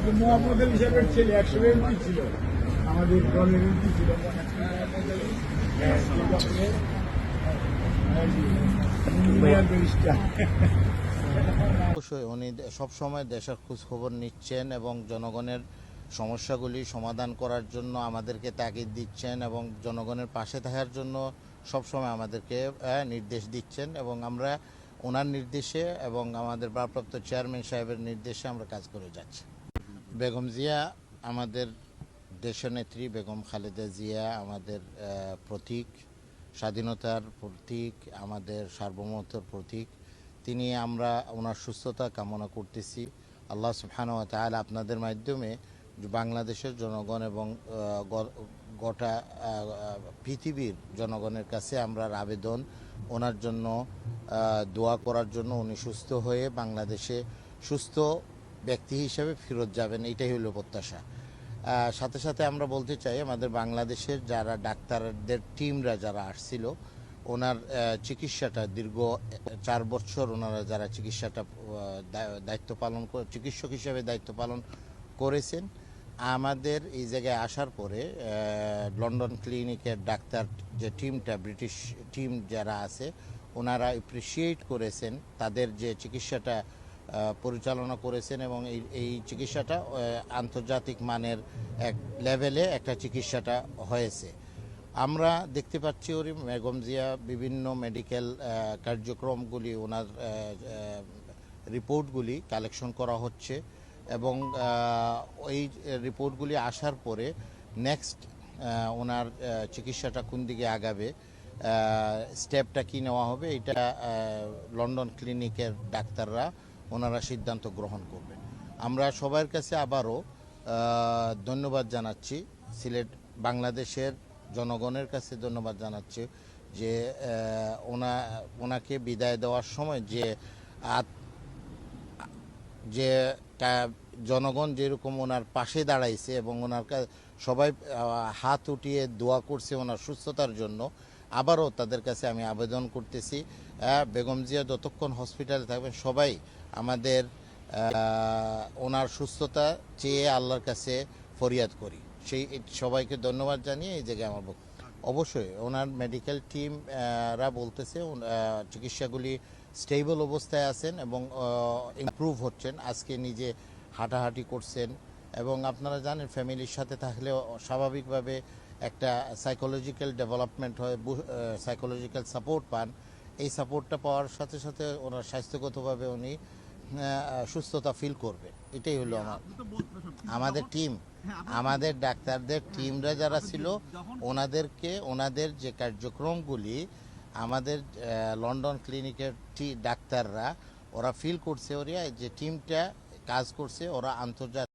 আলী সাহেবের ছেলে একশো এমপি ছিল আমাদের দলের এমপি ছিল। অবশ্যই উনি সবসময় দেশের খোঁজ খবর নিচ্ছেন এবং জনগণের সমস্যাগুলি সমাধান করার জন্য আমাদেরকে তাগিদ দিচ্ছেন এবং জনগণের পাশে থাকার জন্য সবসময় আমাদেরকে নির্দেশ দিচ্ছেন এবং আমরা ওনার নির্দেশে এবং আমাদের ভারপ্রাপ্ত চেয়ারম্যান সাহেবের নির্দেশে আমরা কাজ করে যাচ্ছি বেগম জিয়া আমাদের দেশনেত্রী বেগম খালেদা জিয়া আমাদের প্রতীক, স্বাধীনতার প্রতীক, আমাদের সার্বভৌমত্বর প্রতীক। তিনি আমরা ওনার সুস্থতা কামনা করতেছি। আল্লাহ সুবহানাহু ওয়া তাআলা আপনাদের মাধ্যমে বাংলাদেশের জনগণ এবং গোটা পৃথিবীর জনগণের কাছে আমরা আবেদন ওনার জন্য দোয়া করার জন্য উনি সুস্থ হয়ে বাংলাদেশে সুস্থ ব্যক্তি হিসেবে ফেরত যাবেন, এটাই হলো প্রত্যাশা। সাথে সাথে আমরা বলতে চাই, আমাদের বাংলাদেশের যারা ডাক্তারদের টিমরা যারা আসছিল, ওনার চিকিৎসাটা দীর্ঘ চার বছর ওনারা যারা চিকিৎসাটা দায়িত্ব পালন চিকিৎসক হিসেবে দায়িত্ব পালন করেছেন, আমাদের এই জায়গায় আসার পরে লন্ডন ক্লিনিকের ডাক্তার যে টিমটা, ব্রিটিশ টিম যারা আছে, ওনারা এপ্রিসিয়েট করেছেন, তাদের যে চিকিৎসাটা পরিচালনা করেছেন এবং এই এই চিকিৎসাটা আন্তর্জাতিক মানের এক লেভেলে একটা চিকিৎসাটা হয়েছে। আমরা দেখতে পাচ্ছি ওরি বেগম জিয়া বিভিন্ন মেডিকেল কার্যক্রমগুলি, ওনার রিপোর্টগুলি কালেকশন করা হচ্ছে এবং ওই রিপোর্টগুলি আসার পরে নেক্সট ওনার চিকিৎসাটা কোন দিকে আগাবে স্টেপটা কি নেওয়া হবে, এটা লন্ডন ক্লিনিকের ডাক্তাররা ওনারা সিদ্ধান্ত গ্রহণ করবেন। আমরা সবার কাছে আবারও ধন্যবাদ জানাচ্ছি। সিলেট বাংলাদেশের জনগণের কাছে ধন্যবাদ জানাচ্ছি যে ওনা, ওনাকে বিদায় দেওয়ার সময় যে যে জনগণ যেরকম ওনার পাশে দাঁড়াইছে এবং ওনার সবাই হাত উঠিয়ে দোয়া করছে ওনার সুস্থতার জন্য, আবারও তাদের কাছে আমি আবেদন করতেছি। বেগম জিয়া যতক্ষণ হসপিটালে থাকবেন, সবাই আমাদের ওনার সুস্থতা চেয়ে আল্লাহর কাছে ফরিয়াদ করি। সেই, সবাইকে ধন্যবাদ জানিয়ে এই জায়গায় আমার বক্তব্য। অবশ্যই, ওনার মেডিকেল টিম রা বলতেছে চিকিৎসাগুলি স্টেবল অবস্থায় আছেন এবং ইমপ্রুভ হচ্ছেন। আজকে নিজে হাঁটাহাঁটি করছেন এবং আপনারা জানেন ফ্যামিলির সাথে থাকলে স্বাভাবিকভাবে একটা সাইকোলজিক্যাল ডেভেলপমেন্ট হয় সাইকোলজিক্যাল সাপোর্ট পান। এই সাপোর্টটা পাওয়ার সাথে সাথে ওনার স্বাস্থ্যগতভাবে উনি সুস্থতা ফিল করবে। এটাই হলো আমার আমাদের টিম আমাদের ডাক্তারদের টিমরা যারা ছিল, ওনাদেরকে, ওনাদের যে কার্যক্রমগুলি, আমাদের লন্ডন ক্লিনিকের ডাক্তাররা, ওরা ফিল করছে ওরা যে টিমটা কাজ করছে ওরা আন্তর্জাতিক